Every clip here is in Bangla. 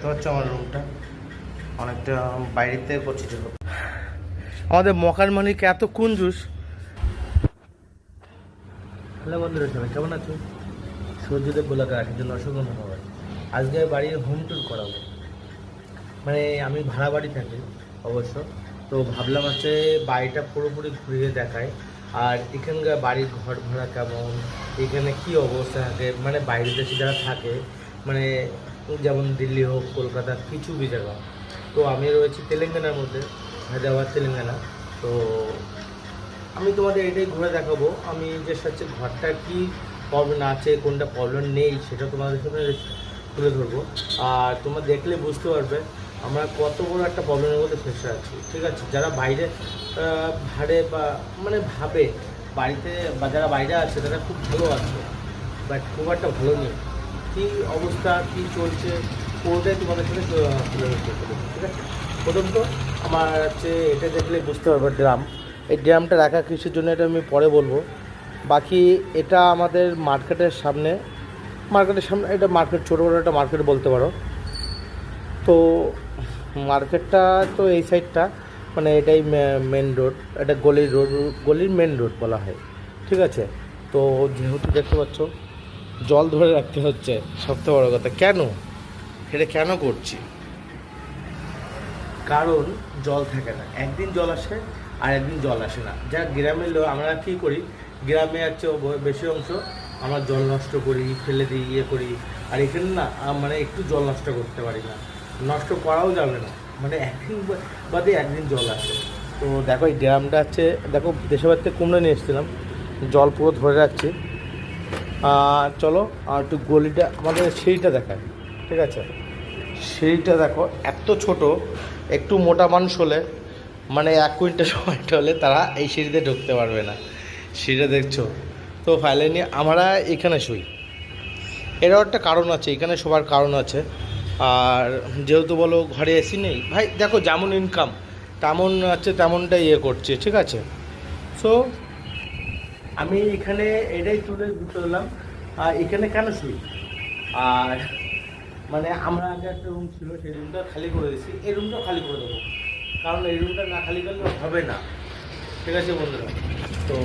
তো হচ্ছে আমার রুমটা অনেকটা বাইরেতে করছি দেখো আমাদের মকার মানিক এত কুঞ্জুস। হ্যালো বন্ধুরা, সবাই কেমন আছো? সূর্যদেব গোলাকে রাখার জন্য অসংখ্য ধন্যবাদ আজকে বাড়ির হোম ট্যুর করাবো। মানে আমি ভাড়া বাড়ি থাকি, অবশ্য। তো ভাবলাম হচ্ছে বাড়িটা পুরোপুরি ঘুরিয়ে দেখায় আর এখানকার বাড়ির ঘর ভাড়া কেমন? এখানে কি অবস্থা থাকে? মানে বাইরে দেশে যারা থাকে মানে যেমন দিল্লি হোক, কলকাতা, কিছু বি জায়গা। তো আমি রয়েছি তেলেঙ্গানার মধ্যে, হায়দ্রাবাদ, তেলেঙ্গানা। তো আমি তোমাদের এটাই ঘুরে দেখাবো। আমি যে হচ্ছে ঘরটা কি প্রবলেম আছে, কোনটা প্রবলেম নেই, সেটা তোমাদের সামনে তুলে ধরবো। আর তোমরা দেখলে বুঝতে পারবে, আমরা কত বড় একটা প্রবলেমের মধ্যে ফেসে আছি, ঠিক আছে? যারা বাইরে ভাড়ে বা মানে ভাবে, বাড়িতে বা যারা বাইরে আছে, তারা খুব ভালো আছে বাট খুব একটা ভালো নেই। কী অবস্থা, কী চলছে পুরোটাই তোমাদের সাথে তুলে ধরতে ঠিক আছে? প্রথমত আমার হচ্ছে এটা দেখলে বুঝতে পারবে ড্রাম। এই ড্রামটা রাখা কিসের জন্য এটা আমি পরে বলব। বাকি এটা আমাদের মার্কেটের সামনে মার্কেটের সামনে, এটা মার্কেট ছোটো বড়ো একটা মার্কেট বলতে পারো। তো মার্কেটটা তো এই সাইডটা মানে এটাই মেন রোড এটা গলির রোড গলির মেন রোড বলা হয়, ঠিক আছে? তো যেহেতু দেখতে পাচ্ছ জল ধরে রাখতে হচ্ছে সবথেকে বড় কথা। কেন? এটা কেন করছি? কারণ জল থাকে না। একদিন জল আসে আর একদিন জল আসে না। যা গ্রামের লোক, আমরা কী করি? গ্রামে হচ্ছে বেশি অংশ আমরা জল নষ্ট করি, ফেলে দিই ইয়ে করি। আর এখানে না মানে একটু জল নষ্ট করতে পারি না। নষ্ট করাও যাবে না। মানে একদিন বাদে একদিন জল আসে। তো দেখো, এই ড্রামটা হচ্ছে, দেখো দেশের বাড়িতে কুমড়ো নিয়ে এসেছিলাম। জল পুরো ধরে রাখছি। চলো, আর একটু গলিটা, আমাদের সিঁড়িটা দেখায় ঠিক আছে? সিঁড়িটা দেখো, এত ছোট, একটু মোটা মানুষ হলে মানে এক কুইন্টাল সময়টা হলে তারা এই সিঁড়িতে ঢুকতে পারবে না। সিঁড়িটা দেখছ? তো ফাইলে নিয়ে আমরা এখানে শুই। এরও একটা কারণ আছে, এখানে সবার কারণ আছে। আর যেহেতু বলো ঘরে এসি নেই, ভাই দেখো যেমন ইনকাম তেমন আছে, তেমনটাই ইয়ে করছে, ঠিক আছে? সো আমি এখানে এটাই তুলে তুললাম আর এখানে কেন শুই আর মানে আমরা আগে একটা রুম ছিল, সেই রুমটা খালি করে দিয়েছি। এই রুমটাও খালি করে দেবো। কারণ এই রুমটা না খালি করলে হবে না। ঠিক আছে বন্ধুরা? তো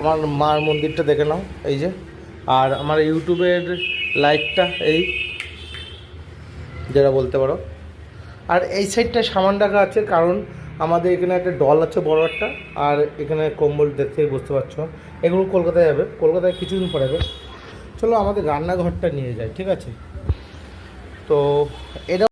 আমার মার মন্দিরটা দেখে নাও, এই যে। আর আমার ইউটিউবের লাইটটা এই, যেটা বলতে পারো। আর এই সাইডটা সামান রাখা আছে কারণ আমাদের এখানে একটা ডল আছে বড় একটা, আর এখানে কম্বল দেখতেই বুঝতে পারছ। এগুলো কলকাতায় যাবে। কলকাতায় কিছুদিন পরে যাবে। চলো আমাদের রান্নাঘরটা নিয়ে যায় ঠিক আছে? তো এটা